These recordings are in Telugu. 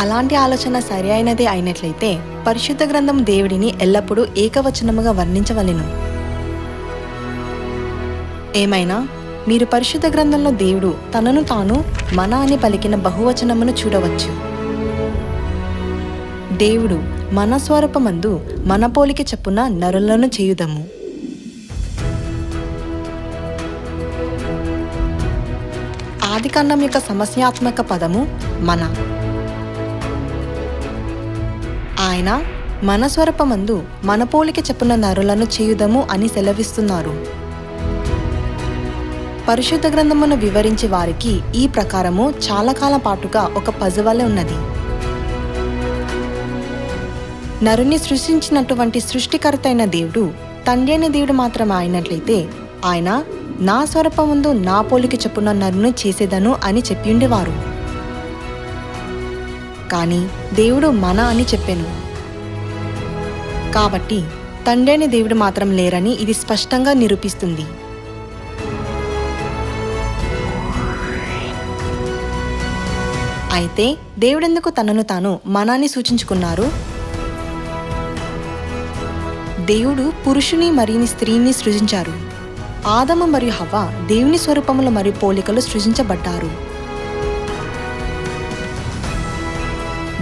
అలాంటి ఆలోచన సరి అయినదే అయినట్లయితే పరిశుద్ధ గ్రంథం దేవుడిని ఎల్లప్పుడూ ఏకవచనముగా వర్ణించవలెను. ఏమైనా? మీరు పరిశుద్ధ గ్రంథంలో దేవుడు తనను తాను మన అని పలికిన బహువచనమును చూడవచ్చు. దేవుడు మన స్వరూపమందు మన పోలిక చెప్పున నరులను చేయుదము. ఆదికాండం యొక్క సమస్యాత్మక పదము మన. ఆయన మన స్వరపమందు మన పోలిక చెప్పున నరులను చేయుదము అని సెలవిస్తున్నారు. పరిశుద్ధ గ్రంథమును వివరించే వారికి ఈ ప్రకారము చాలా కాలం పాటుగా ఒక పజవలే ఉన్నది. నరుని సృష్టించినటువంటి సృష్టికర్త అయిన దేవుడు తండ్రి అయిన దేవుడు మాత్రం అయినట్లయితే ఆయన నా స్వరపముందు నా పోలిక చెప్పున నరును చేసేదను అని చెప్పి ఉండేవారు. కానీ దేవుడు మన అని చెప్పాను. కాబట్టి తండ్రైన దేవుడు మాత్రం లేరని ఇది స్పష్టంగా నిరూపిస్తుంది. అయితే దేవుడెందుకు తనను తాను మనాన్ని సూచించుకున్నారు? దేవుడు పురుషుని మరియు స్త్రీని సృజించారు. ఆదమ మరియు హవ్వ దేవుని స్వరూపములు మరియు పోలికలు సృజించబడ్డారు.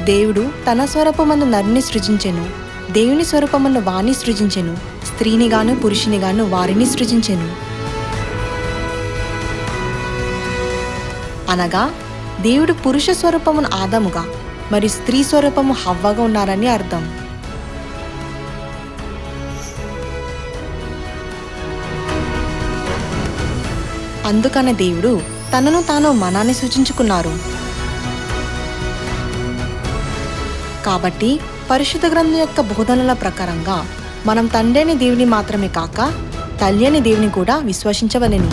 దేవుడు తన స్వరూపమందు నరుని సృజించెను. దేవుని స్వరూపమును వాణ్ణి సృజించెను. స్త్రీనిగాను పురుషునిగాను పురుషుని వారిని సృజించెను. అనగా దేవుడు పురుష స్వరూపమును ఆదముగా మరియు స్త్రీ స్వరూపము హవ్వగా ఉన్నారని అర్థం. అందుకనే దేవుడు తనను తాను మనాన్ని సూచించుకున్నారు. కాబట్టి పరిశుద్ధ గ్రంథం యొక్క బోధనల ప్రకారంగా మనం తండ్రిని దేవుని మాత్రమే కాక తల్లి అని దేవుని కూడా విశ్వసించవలెను.